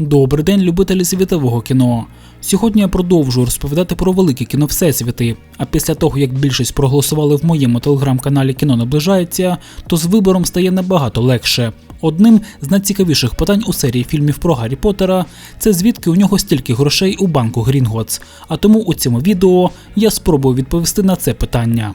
Добрий день, любителі світового кіно. Сьогодні я продовжую розповідати про велике кіно Всесвіти. А після того, як більшість проголосували в моєму телеграм-каналі Кіно наближається, то з вибором стає набагато легше. Одним з найцікавіших питань у серії фільмів про Гаррі Поттера – це звідки у нього стільки грошей у банку Грінготс. А тому у цьому відео я спробую відповісти на це питання.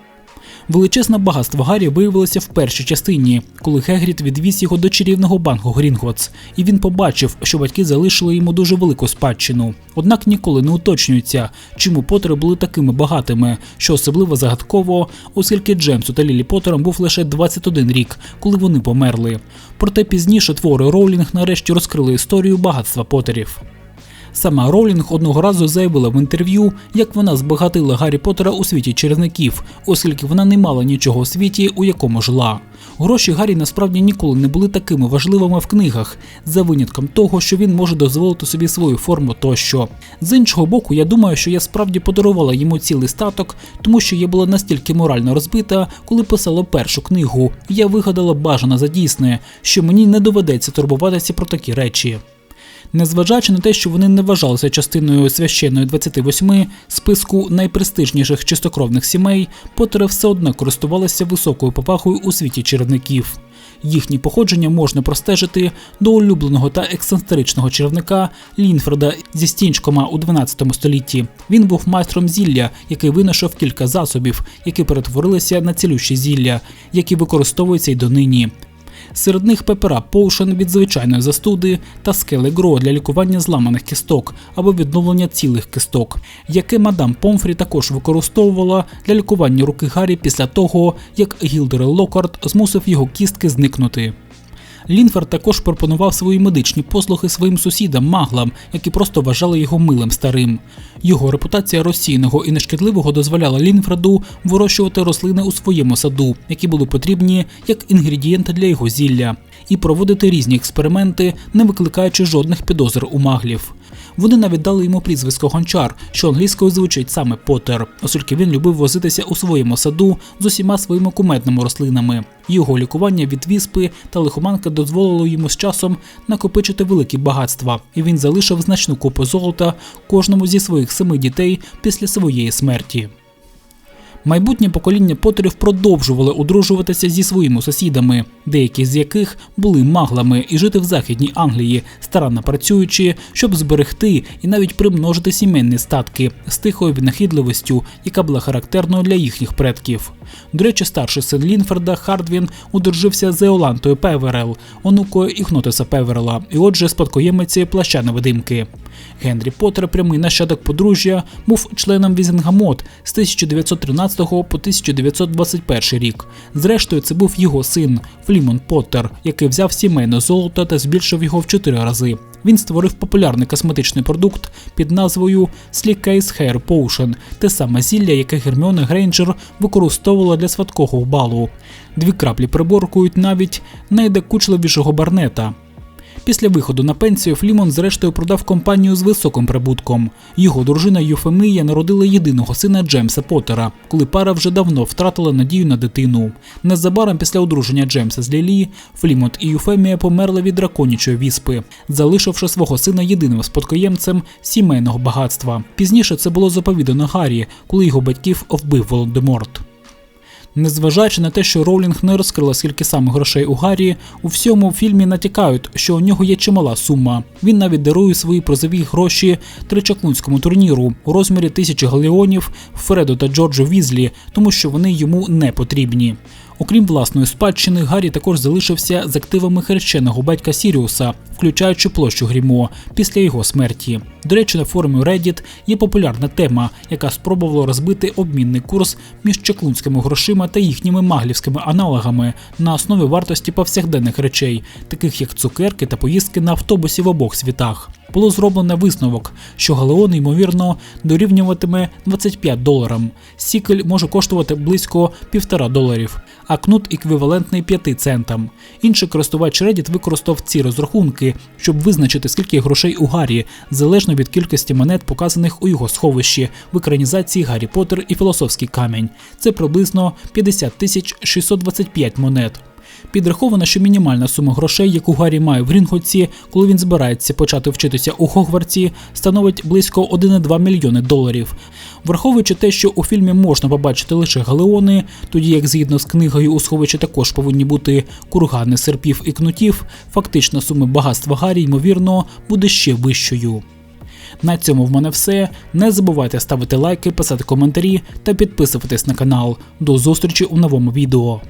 Величезне багатство Гаррі виявилося в першій частині, коли Хегрід відвіз його до чарівного банку Грінготс, і він побачив, що батьки залишили йому дуже велику спадщину. Однак ніколи не уточнюється, чому Поттери були такими багатими, що особливо загадково, оскільки Джемсу та Лілі Поттерам був лише 21 рік, коли вони померли. Проте пізніше твори Роулінг нарешті розкрили історію багатства Поттерів. Сама Роулінг одного разу заявила в інтерв'ю, як вона збагатила Гаррі Поттера у світі черевників, оскільки вона не мала нічого у світі, у якому жила. Гроші Гаррі насправді ніколи не були такими важливими в книгах, за винятком того, що він може дозволити собі свою форму тощо. З іншого боку, я думаю, що я справді подарувала йому цілий статок, тому що я була настільки морально розбита, коли писала першу книгу, і я вигадала бажано за дійсне, що мені не доведеться турбуватися про такі речі. Незважаючи на те, що вони не вважалися частиною священної 28 списку найпрестижніших чистокровних сімей, Поттери все одно користувалися високою повагою у світі черевників. Їхнє походження можна простежити до улюбленого та ексцентричного черевника Лінфреда зі стінчкома у 12 столітті. Він був майстром зілля, який винайшов кілька засобів, які перетворилися на цілющі зілля, які використовуються й донині. Серед них пепера Поушен від звичайної застуди та скели Гро для лікування зламаних кісток або відновлення цілих кісток, яке мадам Помфрі також використовувала для лікування руки Гаррі після того, як Гілдер Локард змусив його кістки зникнути. Лінфер також пропонував свої медичні послуги своїм сусідам маглам, які просто вважали його милим старим. Його репутація розсійного і нешкідливого дозволяла Лінфреду вирощувати рослини у своєму саду, які були потрібні як інгредієнти для його зілля, і проводити різні експерименти, не викликаючи жодних підозр у маглів. Вони навіть дали йому прізвисько гончар, що англійською звучить саме Поттер, оскільки він любив возитися у своєму саду з усіма своїми куметними рослинами. Його лікування від віспи та лихоманки дозволило йому з часом накопичити великі багатства, і він залишив значну купу золота кожному зі своїх семи дітей після своєї смерті. Майбутнє покоління Поттерів продовжували одружуватися зі своїми сусідами, деякі з яких були маглами і жити в західній Англії, старанно працюючи, щоб зберегти і навіть примножити сімейні статки з тихою винахідливістю, яка була характерною для їхніх предків. До речі, старший син Лінферда Хардвін одружився з Еолантою Певерел, онукою Ігнотиса Певерела, і отже, спадкоємиці плаща невидимки. Генрі Поттер, прямий нащадок подружжя, був членом Візінгамот з 1913 по 1921 рік. Зрештою, це був його син Флімон Поттер, який взяв сімейне золото та збільшив його в чотири рази. Він створив популярний косметичний продукт під назвою Sleek Case Hair Potion, те саме зілля, яке Герміона Грейнджер використовувала для святкового балу. Дві краплі приборкують навіть найдокучливішого барнета. Після виходу на пенсію Флімон зрештою продав компанію з високим прибутком. Його дружина Юфемія народила єдиного сина Джеймса Поттера, коли пара вже давно втратила надію на дитину. Незабаром після одруження Джеймса з Лілі, Флімонт і Юфемія померли від драконячої віспи, залишивши свого сина єдиним спадкоємцем сімейного багатства. Пізніше це було заповідано Гаррі, коли його батьків вбив Володиморт. Незважаючи на те, що Роулінг не розкрила скільки саме грошей у Гаррі, у всьому фільмі натякають, що у нього є чимала сума. Він навіть дарує свої призові гроші тричаклунському турніру у розмірі тисячі галеонів Фреду та Джорджу Візлі, тому що вони йому не потрібні. Окрім власної спадщини, Гаррі також залишився з активами хрещеного батька Сіріуса, включаючи площу Грімо після його смерті. До речі, на форумі Reddit є популярна тема, яка спробувала розбити обмінний курс між чаклунськими грошима та їхніми маглівськими аналогами на основі вартості повсякденних речей, таких як цукерки та поїздки на автобусі в обох світах. Було зроблено висновок, що галеон, ймовірно, дорівнюватиме 25 доларам. Сікель може коштувати близько 1,5 доларів, а кнут еквівалентний 5 центам. Інший користувач Reddit використав ці розрахунки, щоб визначити, скільки грошей у Гаррі, залежно від кількості монет, показаних у його сховищі в екранізації Гаррі Поттер і Філософський камінь. Це приблизно 50 тисяч 625 монет. Підраховано, що мінімальна сума грошей, яку Гаррі має в Грінготці, коли він збирається почати вчитися у Хогвартсі, становить близько 1,2 мільйони доларів. Враховуючи те, що у фільмі можна побачити лише галеони, тоді як згідно з книгою у сховищі також повинні бути кургани серпів і кнутів, фактична сума багатства Гаррі, ймовірно, буде ще вищою. На цьому в мене все. Не забувайте ставити лайки, писати коментарі та підписуватись на канал. До зустрічі у новому відео.